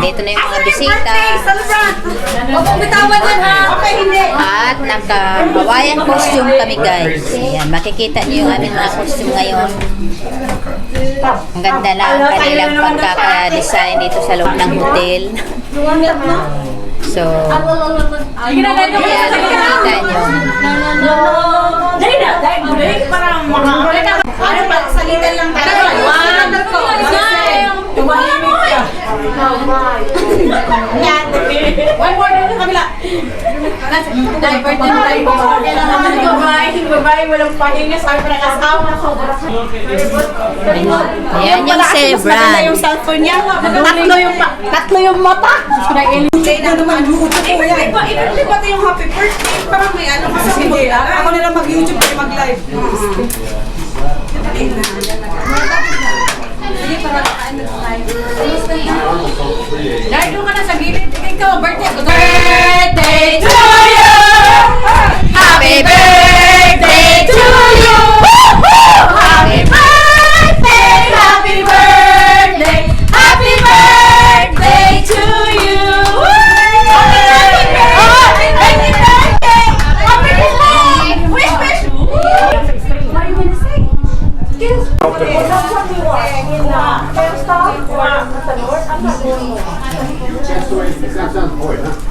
Dito na yung mga bisita. Huwag mong bitawan yan ha. Okay, hindi. At naka-Hawaiian costume kami guys. Ayan, makikita niyo yung aming mga costume ngayon. Ang ganda na ang kanilang pagkaka-design dito sa loob ng hotel. So, na, ayan, makikita niyo. Dali na, dali para mga... Ano pa, salitan lang tayo. One, two, tumahimik ka. Yan. One more dito kabila. Diaper din tayo. Kailangan naman ng babae. Babae, walang pahinga. Sabi pa ng asawa ko. Ayan yung Mas maganda yung cellphone niya. Tatlo yung tatlo yung mata. Hindi na naman YouTube ko yan. Yung happy birthday. Parang may ano kasi hindi. Ako na lang mag-YouTube mag-live. Sige, para kain na tayo. Dahil ka na sa gilid. Ikaw, birthday. Birthday to you! Happy birthday to you! Happy birthday! Happy birthday! Happy birthday to you! Happy birthday! Happy birthday! Happy birthday! Wish, wish! What are you want. That's the way, that sounds boy, huh?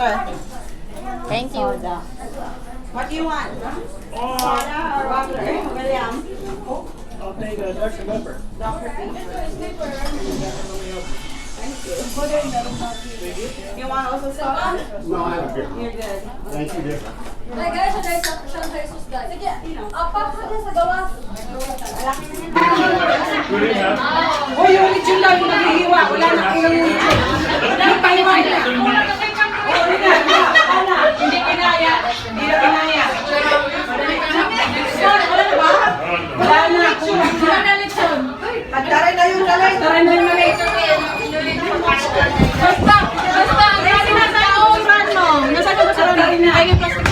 water? Thank you. What do you want? Soda or water? William? I'll take a Dr. Pepper. You want also soda? No, I don't care. You're good. Thank you, dear. Oh, yung lechon lang yung naghihiwa. Wala na kayong lechon. Nagpahiwa na. Oo, hindi na. Wala. Hindi kinaya. Hindi na kinaya. Wala na ba? Wala na. Wala na lechon. Nagtaray na yung galay. Taray na yung galay. Basta. Basta. Kasi nasa yung brand mo. Nasa ka ba sa taray na? Ay, yung plastic.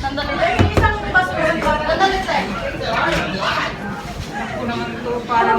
Sandali. Isang baso. Sandali tayo.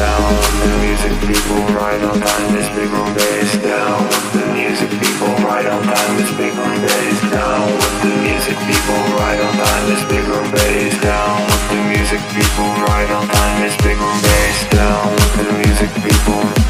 With the music people, right on time, this big room bass. Down with the music people, right on time, this big room bass. Down with the music people, right on time, this big room bass. Down with the music people, right on time, this big room bass. Down with the music people.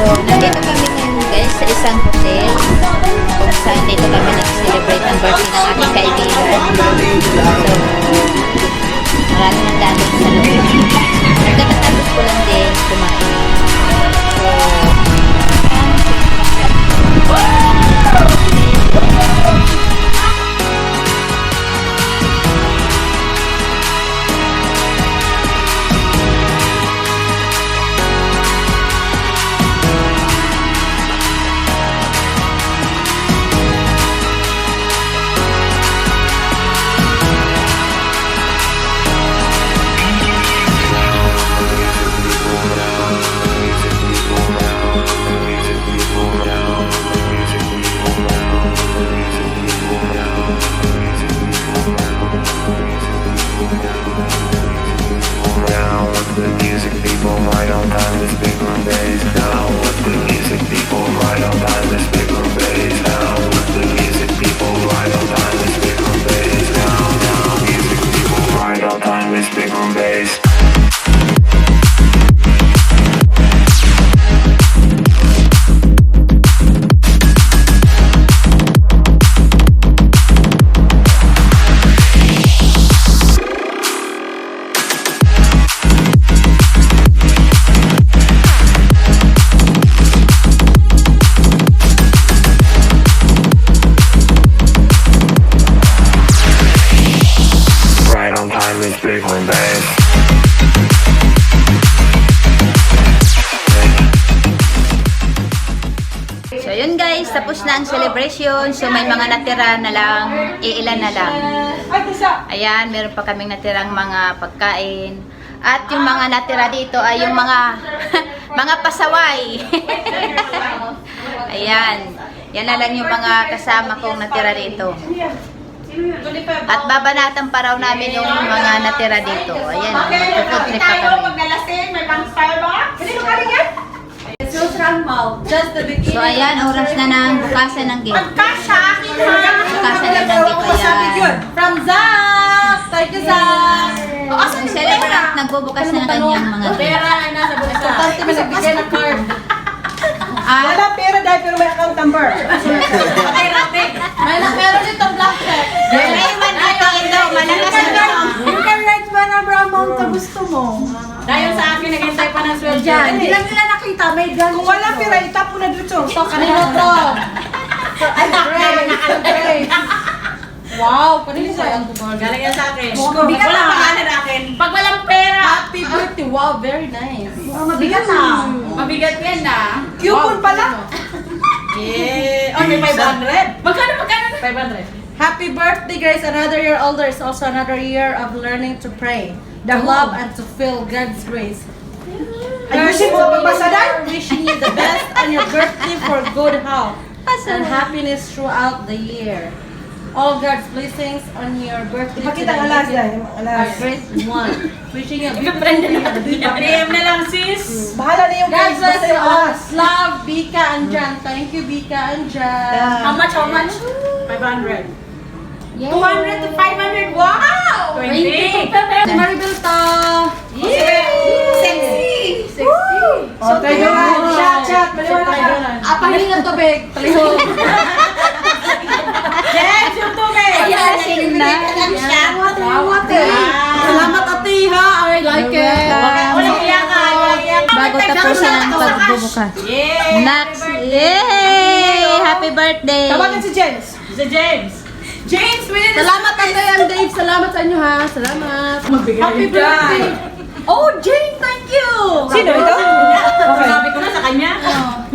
So, nandito kami ngayon guys sa isang hotel kung saan dito kami nag-celebrate ang birthday ng aking kaibigan. So, So yun guys, tapos na ang celebration. So may mga natira na lang, iilan na lang. Ayan, meron pa kaming natirang mga pagkain. At yung mga natira dito ay yung mga mga pasaway. Ayan. Yan na lang yung mga kasama kong natira dito. At babanatan pa raw namin yung mga natira dito. Ayan, magpo-food trip pa kami. maglalasing, may pang Starbucks. Kanino ka rin yan? Just the beginning. So ayan, oras na ng bukasan ng gate. Pagkasya, akin ha. Bukasan lang ng gate. Ayan. From Zach! Thank you, Zach! O, Ang asan yung pera? nagbubukas na ng kanyang mga gate. Pera ay nasa bulsa. Importante may nagbigay ng card. At Wala pera dahil pero may account number. Okay, rate. May na pera dito, black check. may one dito ito, malakas na ito. You can write ba na amount na gusto mo? Dahil sa akin, naghintay pa ng sweldo. Hindi lang nila nakita, may ganun. Kung wala pera, itap mo na dito. So, kanino to? Ay, nakalagay. Wow, kanino sa ang gumagawa? Galing yan sa akin. Mabigat na pangalan natin. Pag walang pera. Happy birthday. Wow, very nice. Mabigat na. Mabigat yan na. Coupon pala. Yeah. Oh, may 500. Magkano, magkano? 500. Happy birthday, Grace. Another year older is also another year of learning to pray, the love, and to feel God's grace. Ayusin mo pagbasadan? Wishing you the best on your birthday for good health and happiness throughout the year. All God's blessings on your birthday. Ipakita ang alas dahil, alas. Great one. Wishing you a beautiful year. PM na lang, sis. Bahala na yung God bless you all. Love, Bika and Jan. Thank you, Bika and Jan. How much, how much? 500. 200 to 500, wow! 20. Maribel Ta. Sexy! Sexy. Oh, tayo na. Chat, chat. Maliwanag. Apahin ng tubig. Talihog. Lasing na. Salamat ate ha. I like it. Bago tapusin ang pagbubukas. Next, yay! Happy birthday! Tawagan si Jens. Si James. James, we did Salamat ate and Dave. Salamat sa inyo ha. Salamat. Happy birthday. Oh, Jane, thank you. Sino ito? Okay. Sabi ko na sa kanya.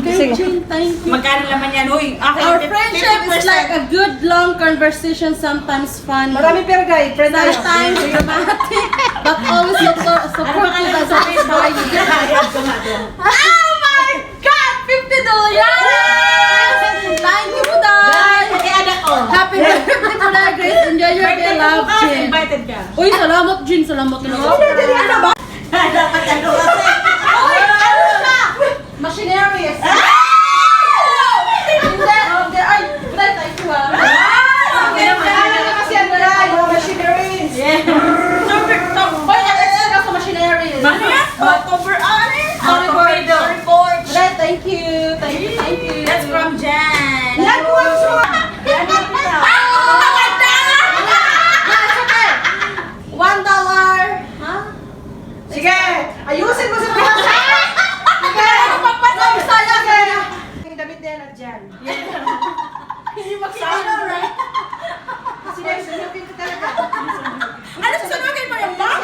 Okay, Jane, thank you. Magkano naman yan? Uy, akin, Our 50%. friendship is like a good long conversation, sometimes funny. Maraming pera guys. Friend tayo. Sometimes dramatic, but always support, supportive and satisfying. Oh my God! $50 dollars! Thank you, Buday! Happy birthday, Buday! Grace, enjoy your day, love, Jin. ka. Uy, salamat, Jin. Salamat na Ano ba? Dapat ano kasi. Uy, ano siya? Machineries. Hindi, hindi. Ay, Buday, thank you, ah. Ano na kasi ang guys? Mga machineries. Super top. Uy, nag-extra ka sa machineries. Ano yan? October ano? Sorry, board. Sorry, board. Buday, thank you. Thank you, thank you. That's from Jan. Yan mo ang suha. One dollar. Ha? Sige. Ayusin mo sa mga. Sige. Papasok sa'yo, kaya. Yung damit at dyan. Hindi makikita, right? Sige, sunugin ko talaga. Ano susunugin mo yung mom?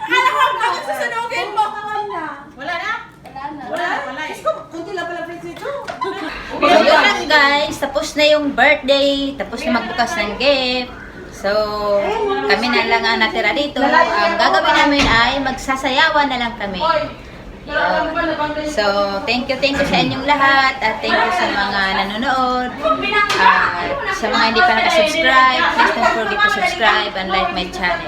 Ano ko ang susunugin mo? Wala na? Wala na. Wala na pala eh. Diyos ko, kunti lang pala friends nito. So yun lang guys, tapos na yung birthday, tapos na magbukas ng gift. So, kami na lang ang natira dito. Ang gagawin namin ay magsasayawan na lang kami. So, thank you, thank you sa inyong lahat at thank you sa mga nanonood. At sa mga hindi pa nakasubscribe, please don't forget to subscribe and like my channel.